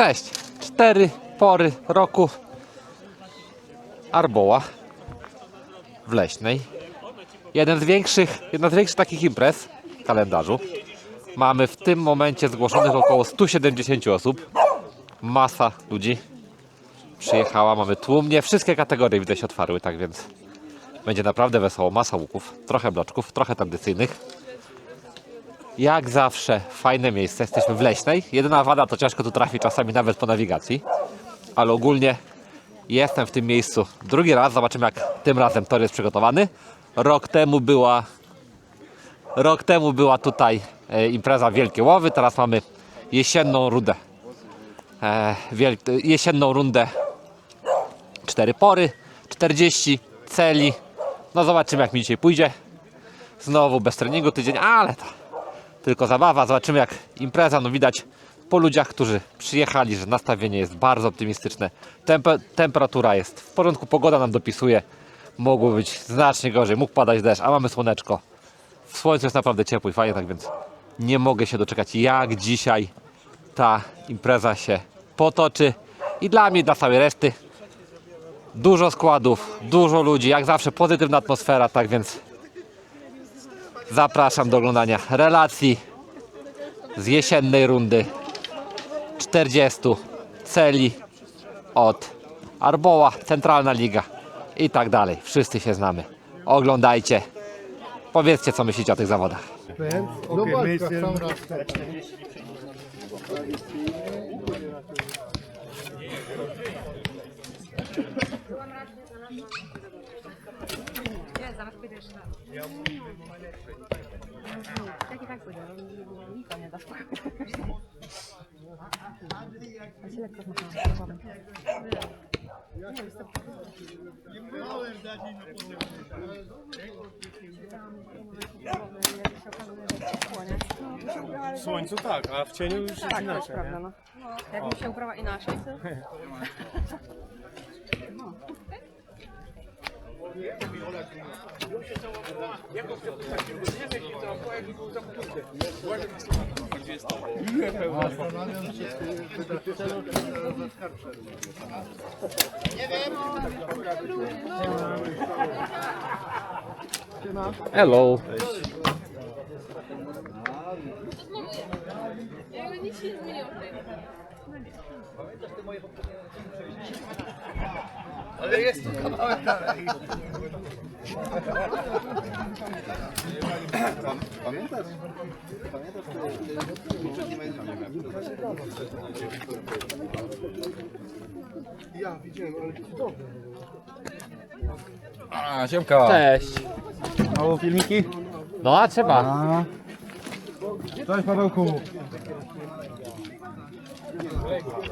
Cześć! Cztery pory roku Arboła w Leśnej. Jeden z większych, jedna z większych takich imprez w kalendarzu. Mamy w tym momencie zgłoszonych około 170 osób. Masa ludzi przyjechała, mamy tłumnie. Wszystkie kategorie widzę się otwarły, tak więc będzie naprawdę wesoło. Masa łuków, trochę bloczków, trochę tradycyjnych. Jak zawsze fajne miejsce, jesteśmy w Leśnej. Jedyna wada to ciężko tu trafić czasami nawet po nawigacji. Ale ogólnie jestem w tym miejscu drugi raz. Zobaczymy jak tym razem tor jest przygotowany. Rok temu była Rok temu była tutaj e, impreza Wielkie Łowy, teraz mamy jesienną rundę. E, jesienną rundę cztery pory, 40 celi. No zobaczymy jak mi dzisiaj pójdzie. Znowu bez treningu tydzień, ale to tylko zabawa. Zobaczymy jak impreza. No widać po ludziach, którzy przyjechali, że nastawienie jest bardzo optymistyczne. Tempe, temperatura jest w porządku, pogoda nam dopisuje. Mogło być znacznie gorzej, mógł padać deszcz, a mamy słoneczko. W słońcu jest naprawdę ciepło i fajnie, tak więc nie mogę się doczekać jak dzisiaj ta impreza się potoczy. I dla mnie, i dla całej reszty dużo składów, dużo ludzi, jak zawsze pozytywna atmosfera, tak więc Zapraszam do oglądania relacji z jesiennej rundy 40 celi od Arboła, Centralna Liga i tak dalej. Wszyscy się znamy. Oglądajcie. Powiedzcie, co myślicie o tych zawodach. Sam raz. Nie, zaraz pójdziesz na... Tak i tak pójdę, no, Niko nie da spokoju. Ja się lekko zmachałam. W słońcu tak, a w cieniu już jest Tak, to jest inaczej. prawda, no. Jakbym się ubrała inaczej, to... Hello. Ja widziałem, ale to. A, siemka. Cześć. Mało filmiki? No a trzeba. Cześć Pawełku. Jest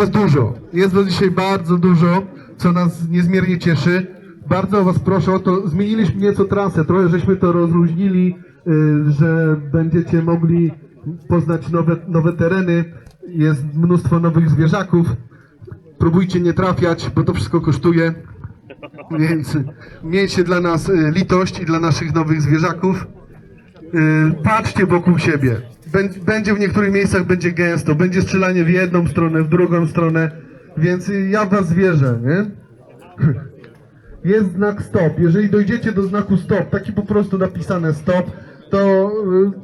was dużo. Jest was dzisiaj bardzo dużo, co nas niezmiernie cieszy. Bardzo was proszę o to, zmieniliśmy nieco trasę, trochę żeśmy to rozluźnili, y, że będziecie mogli poznać nowe, nowe tereny. Jest mnóstwo nowych zwierzaków. Próbujcie nie trafiać, bo to wszystko kosztuje. Więc miejcie dla nas y, litość i dla naszych nowych zwierzaków. Y, patrzcie wokół siebie. Bę- Będzie w niektórych miejscach będzie gęsto, będzie strzelanie w jedną stronę, w drugą stronę, więc ja was wierzę, nie? jest znak stop. Jeżeli dojdziecie do znaku stop, taki po prostu napisane stop, to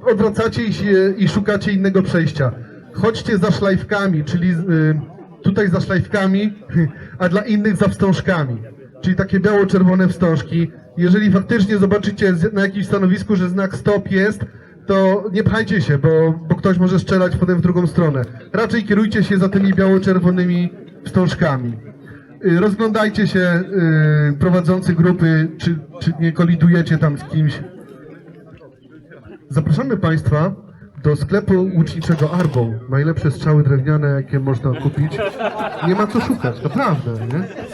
y, odwracacie się i szukacie innego przejścia. Chodźcie za szlajfkami, czyli y, tutaj za szlajfkami, a dla innych za wstążkami. Czyli takie biało-czerwone wstążki. Jeżeli faktycznie zobaczycie na jakimś stanowisku, że znak stop jest, to nie pchajcie się, bo, bo ktoś może strzelać potem w drugą stronę. Raczej kierujcie się za tymi biało-czerwonymi wstążkami. Y, Rozglądajcie się, y, prowadzący grupy, czy, czy nie kolidujecie tam z kimś. Zapraszamy Państwa do sklepu łuczniczego Arbą. Najlepsze strzały drewniane, jakie można kupić. Nie ma co szukać, naprawdę, nie?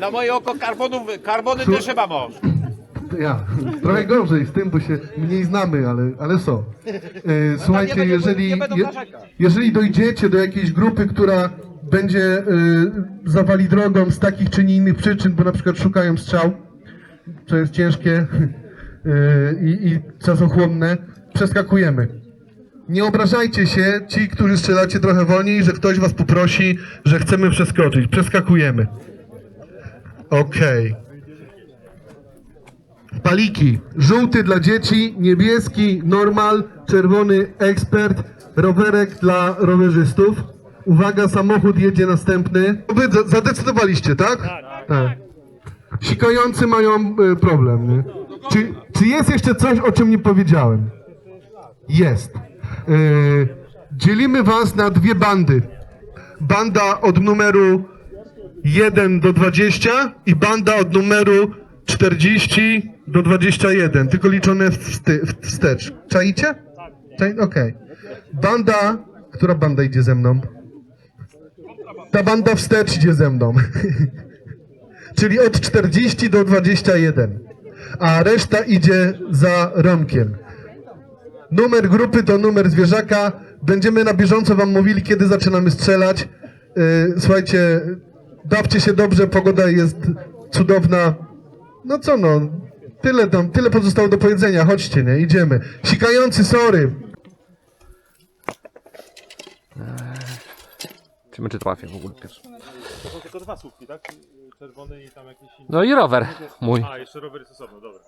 Na moje oko karbonów, karbony Su- też chyba masz. Ja, trochę gorzej z tym, bo się mniej znamy, ale, ale są. E, słuchajcie, będzie- jeżeli, nie będą je, narzekać. jeżeli dojdziecie do jakiejś grupy, która będzie e, zawali drogą z takich czy nie innych przyczyn, bo na przykład szukają strzał, co jest ciężkie e, i, i czasochłonne, przeskakujemy. Nie obrażajcie się, ci, którzy strzelacie trochę wolniej, że ktoś was poprosi, że chcemy przeskoczyć. Przeskakujemy. Okej. Paliki. Żółty dla dzieci, niebieski normal, czerwony ekspert, rowerek dla rowerzystów. Uwaga, samochód jedzie następny. Wy za- zadecydowaliście, tak? Tak. Sikający mają e, problem, nie? Czy, czy jest jeszcze coś, o czym nie powiedziałem? Jest. E, dzielimy was na dwie bandy. Banda od numeru 1 do 20 i banda od numeru 40 do 21, tylko liczone wstecz. Czaicie? Czai? Okej. Banda, która banda idzie ze mną? Ta banda wstecz idzie ze mną. Czyli od 40 do 21. A reszta idzie za Romkiem. Numer grupy to numer zwierzaka. Będziemy na bieżąco wam mówili, kiedy zaczynamy strzelać. Yy, Słuchajcie, bawcie się dobrze, pogoda jest cudowna. No co no, tyle tam, tyle pozostało do powiedzenia. Chodźcie, nie, idziemy. Sikający, sorry. Czy czy trafię w ogóle pierwszy? To są tylko dwa słupki, tak? Czerwony i tam jakiś inny. No i rower mój. A, jeszcze rower jest osobno, dobra.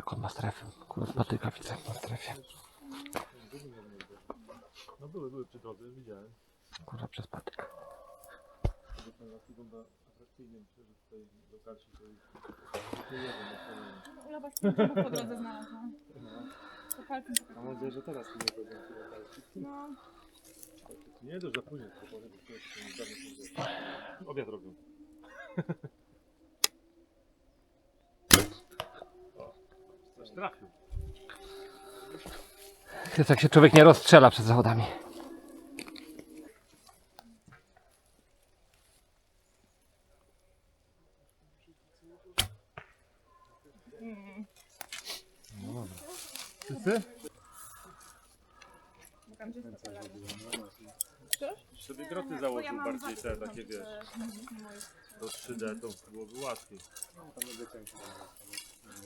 Jak on ma strefę? Kurwa, patyka widzę na strefie. No były, były przy drodze, widziałem. Kurwa, przez patyk. Wygląda atrakcyjnie, myślę, że tutaj lokalsi to już Ula was po drodze znalazłam. To palcem Mam nadzieję, że teraz nie będą tyle lokalsi. No, Nie, to już za późno, bo to nie dawno są Obiad robią. O, Coś trafił. Jak się człowiek nie rozstrzela przed zawodami. Sobie groty założył bardziej te takie, wiesz, do 3D to byłoby łatwiej.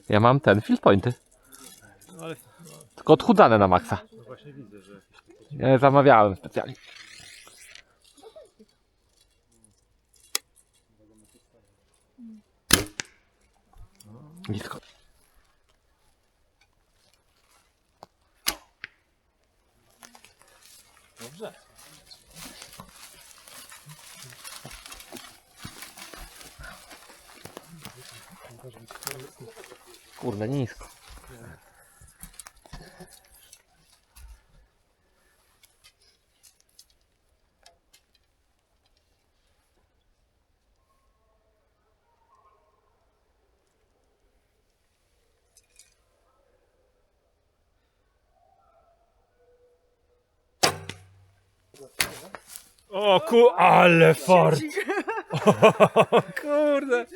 Ja mam ten field pointy. No ale Tylko odchudzane na maksa. no właśnie widzę, że Ja je zamawiałem specjalnie. Blisko. dobrze. Kurde, nisko. O ku, ale fart! O kurde!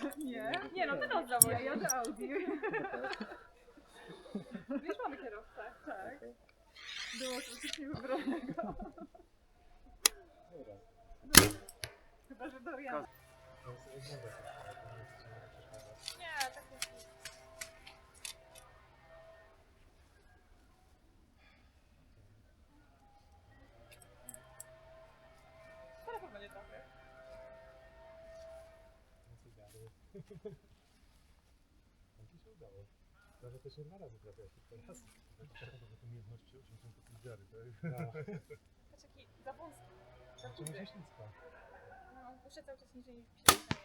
nie. Nie no, ty oddawał, ja jadę Audi. Wiesz, mamy kierowcę, tak. Było to coś niewybranego. Chyba, że Dorian. Patrz jaki za wąski. Za duży. No, muszę cały czas niżej niż mi się wydaje.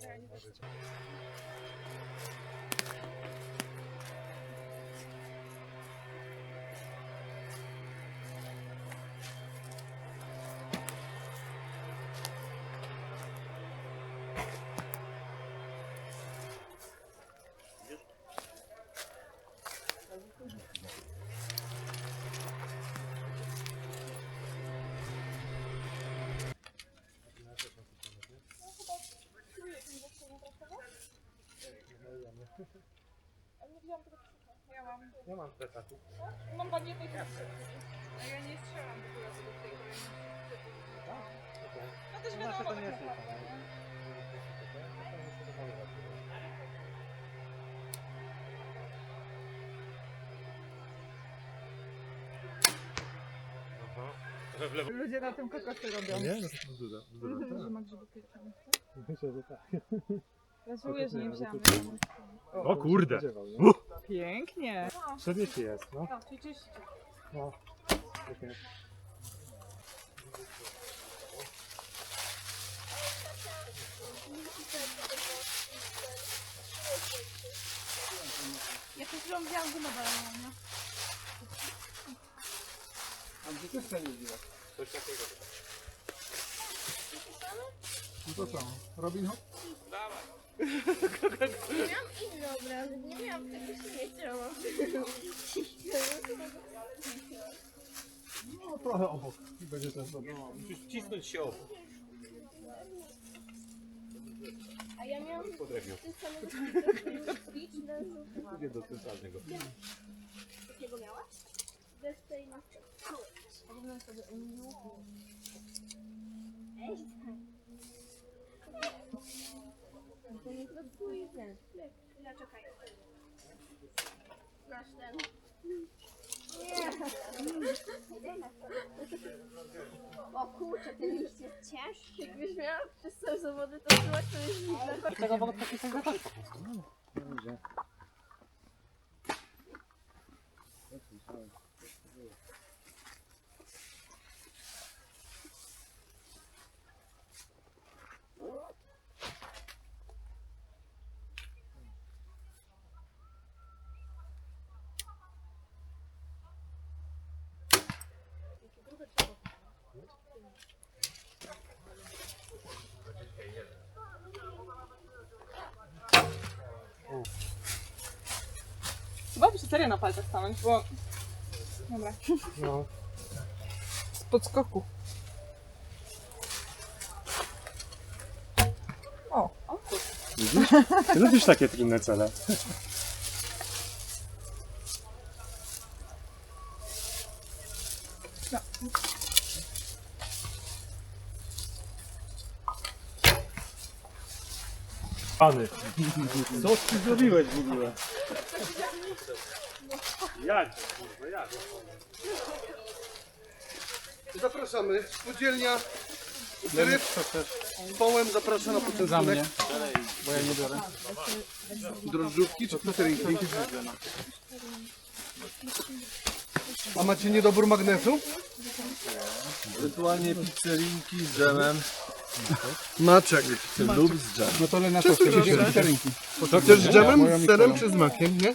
Generalnie też czuję Ale nie wziąłam tego krzyka. Ja mam. Ja mam plecaków. Mam wam jednej kresy. A ja nie strzelam w ogóle do tej gry. No też wiadomo, to tak nie jest naprawdę, nie? Ludzie na tym kokosy robią. Nie? No to bzdura. Bzdura. Że ma grzyby pieczone. Myślę, że tak. Ja żałuję, że nie wziąłem. O kurde! Pięknie. Przedmieście jest, no. No, no. Okej. Ja chwilą wziąłam gumę balonową, No to co? Robin Hood? Miałam inny obrazek, nie miałam tego nie chciałam. No trochę obok. I będzie też dobrze. Musisz wcisnąć się obok. A ja miałam Pod rewnią. ten na żółtym. Nie do centralnego. Jakiego miałaś? Bez tej na Ej, To nie to twój ten. Ja czekaj. Masz ten. Nie. O kurczę, ten liść jest ciężki. Jakbyś miała przez całe zawody to była to jest dziwne. Tego wody taki sam zapach po prostu. No, dobrze. Chyba się serio na palcach stanąć, bo... Dobra. No. Z podskoku. O, o kurde. Widzisz? Ty lubisz takie trudne cele. Pany. Co ty zrobiłeś w ogóle? Jak? Kurwa, jak? Zapraszamy. Spółdzielnia Ryb z Połem zaprasza na poczęstunek. Bo ja nie biorę. Drożdżówki czy pizzerinki? A macie niedobór magnesu? Ewentualnie pizzerinki z dżemem Maczek. lub z dżemem. No to na co chcesz z dżemem, z serem czy z makiem, nie?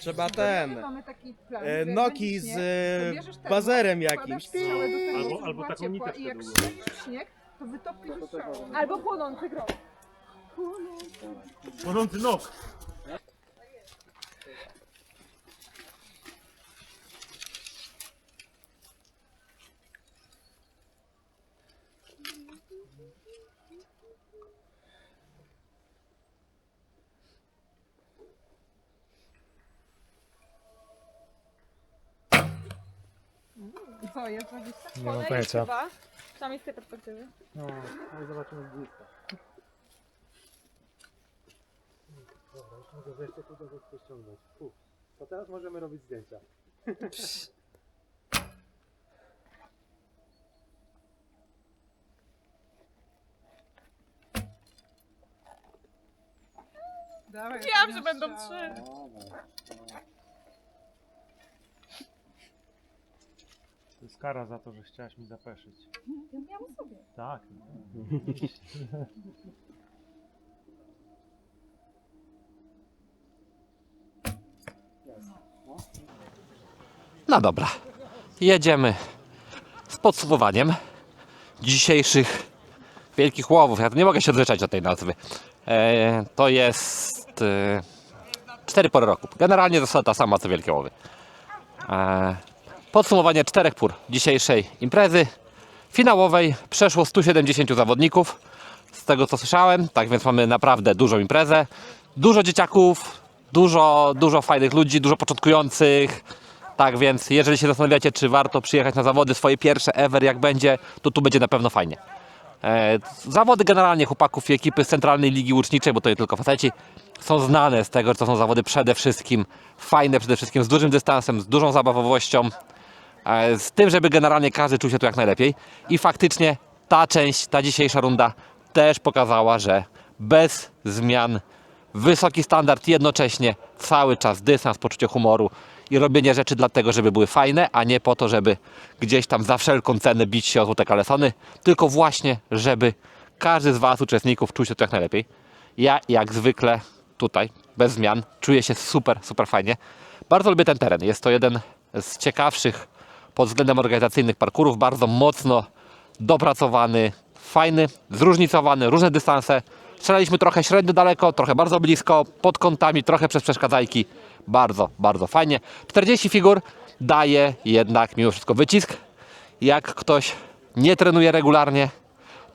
Trzeba ten. Mamy taki plan. E, że jak Noki będzie z śnieg, e, to bierzesz bazerem wkładasz jakimś. strzałę do tego, Albo- albo taką ciepła niteczkę I jak długą. strzelisz śnieg, to wytopisz. Albo płonący grom. Płonący nok. co jest 20? Nie mam One pojęcia. jest chyba. Przynajmniej z tej perspektywy. No, no ale zobaczymy blisko. Dobra, już mogę wreszcie tu do rzeczy ściągnąć. Uf. To teraz możemy robić zdjęcia. Dawaj, Wiedziałam, że będą trzy. Dobra. To jest kara za to, że chciałaś mi zapeszyć. Ja miałam sobie. Tak. No dobra, jedziemy z podsumowaniem dzisiejszych wielkich łowów. Ja nie mogę się odrzeczać od tej nazwy. E, to jest e, cztery pory roku. Generalnie zasada ta sama co wielkie łowy. E, podsumowanie czterech pór dzisiejszej imprezy finałowej. Przeszło 170 zawodników. Z tego co słyszałem, tak więc mamy naprawdę dużą imprezę. Dużo dzieciaków, dużo, dużo fajnych ludzi, dużo początkujących. Tak więc, jeżeli się zastanawiacie, czy warto przyjechać na zawody swoje pierwsze ever, jak będzie, to tu będzie na pewno fajnie. E, zawody generalnie chłopaków i ekipy z Centralnej Ligi Łuczniczej, bo to nie tylko faceci, są znane z tego, że to są zawody przede wszystkim fajne, przede wszystkim z dużym dystansem, z dużą zabawowością, z tym, żeby generalnie każdy czuł się tu jak najlepiej. I faktycznie ta część, ta dzisiejsza runda też pokazała, że bez zmian wysoki standard jednocześnie cały czas dystans, poczucie humoru i robienie rzeczy dlatego, żeby były fajne, a nie po to, żeby gdzieś tam za wszelką cenę bić się o złote kalesony, tylko właśnie, żeby każdy z Was, uczestników, czuł się tu jak najlepiej. Ja jak zwykle tutaj, bez zmian, czuję się super, super fajnie. Bardzo lubię ten teren. Jest to jeden z ciekawszych pod względem organizacyjnych parkurów, bardzo mocno dopracowany, fajny, zróżnicowany, różne dystanse. Strzelaliśmy trochę średnio daleko, trochę bardzo blisko, pod kątami, trochę przez przeszkadzajki. Bardzo, bardzo fajnie. 40 figur daje jednak mimo wszystko wycisk. Jak ktoś nie trenuje regularnie,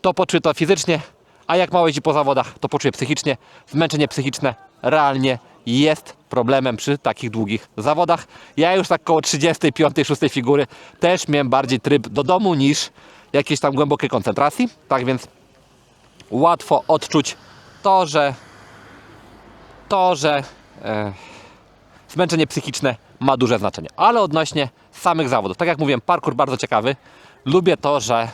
to poczuje to fizycznie, a jak mało jeździ po zawodach, to poczuje psychicznie. Zmęczenie psychiczne realnie jest problemem przy takich długich zawodach. Ja już tak koło 35, 6 figury też miałem bardziej tryb do domu niż jakiejś tam głębokiej koncentracji. Tak więc łatwo odczuć to, że to, że e, zmęczenie psychiczne ma duże znaczenie. Ale odnośnie samych zawodów, tak jak mówiłem, parkour bardzo ciekawy. Lubię to, że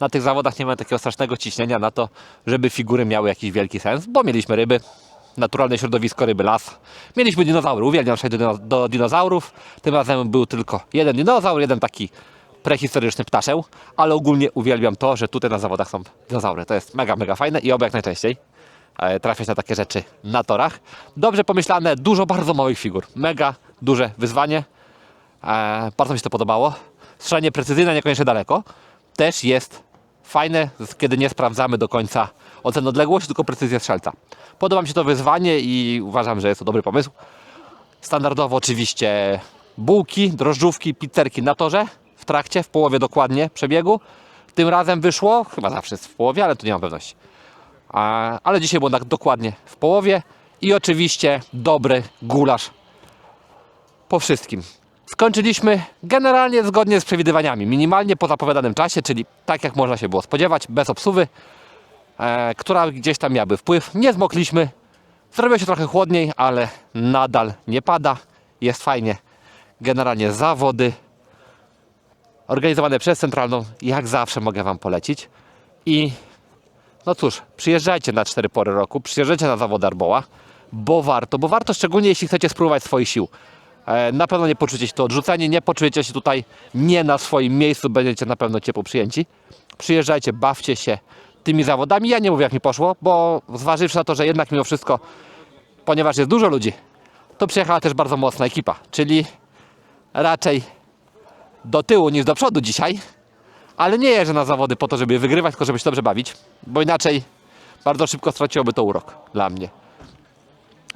na tych zawodach nie ma takiego strasznego ciśnienia na to, żeby figury miały jakiś wielki sens, bo mieliśmy ryby, naturalne środowisko, ryby, las. Mieliśmy dinozaury, uwielbiam się do, do dinozaurów. Tym razem był tylko jeden dinozaur, jeden taki prehistoryczny ptaszeł, ale ogólnie uwielbiam to, że tutaj na zawodach są dinozaury. To jest mega, mega fajne i oby jak najczęściej e, trafiać na takie rzeczy na torach. Dobrze pomyślane, dużo bardzo małych figur. Mega duże wyzwanie. E, bardzo mi się to podobało. Strzelanie precyzyjne, niekoniecznie daleko, też jest fajne, kiedy nie sprawdzamy do końca ocen odległości, tylko precyzję strzelca. Podoba mi się to wyzwanie i uważam, że jest to dobry pomysł. Standardowo oczywiście bułki, drożdżówki, pizzerki na torze, w trakcie, w połowie dokładnie przebiegu. Tym razem wyszło, chyba zawsze jest w połowie, ale tu nie mam pewności. A, ale dzisiaj było tak dokładnie w połowie i oczywiście dobry gulasz po wszystkim. Skończyliśmy generalnie zgodnie z przewidywaniami, minimalnie po zapowiadanym czasie, czyli tak jak można się było spodziewać, bez obsuwy, e, która gdzieś tam miałaby wpływ. Nie zmokliśmy, zrobiło się trochę chłodniej, ale nadal nie pada, jest fajnie. Generalnie zawody organizowane przez Centralną, jak zawsze mogę Wam polecić. I no cóż, przyjeżdżajcie na cztery pory roku, przyjeżdżajcie na zawody Arboła, bo warto, bo warto szczególnie jeśli chcecie spróbować swoich sił. E, Na pewno nie poczujecie się tu odrzuceni, nie poczujecie się tutaj nie na swoim miejscu, będziecie na pewno ciepło przyjęci. Przyjeżdżajcie, bawcie się tymi zawodami. Ja nie mówię jak mi poszło, bo zważywszy na to, że jednak mimo wszystko, ponieważ jest dużo ludzi, to przyjechała też bardzo mocna ekipa, czyli raczej do tyłu niż do przodu dzisiaj, ale nie jeżdżę na zawody po to, żeby wygrywać, tylko żeby się dobrze bawić, bo inaczej bardzo szybko straciłoby to urok dla mnie.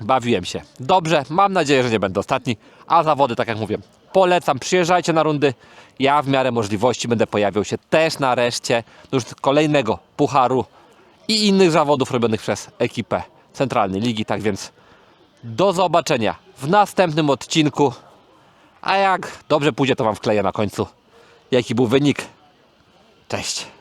Bawiłem się dobrze, mam nadzieję, że nie będę ostatni, a zawody, tak jak mówię, polecam, przyjeżdżajcie na rundy. Ja w miarę możliwości będę pojawiał się też na reszcie już kolejnego pucharu i innych zawodów robionych przez ekipę Centralnej Ligi, tak więc do zobaczenia w następnym odcinku. A jak dobrze pójdzie, to Wam wkleję na końcu, jaki był wynik. Cześć.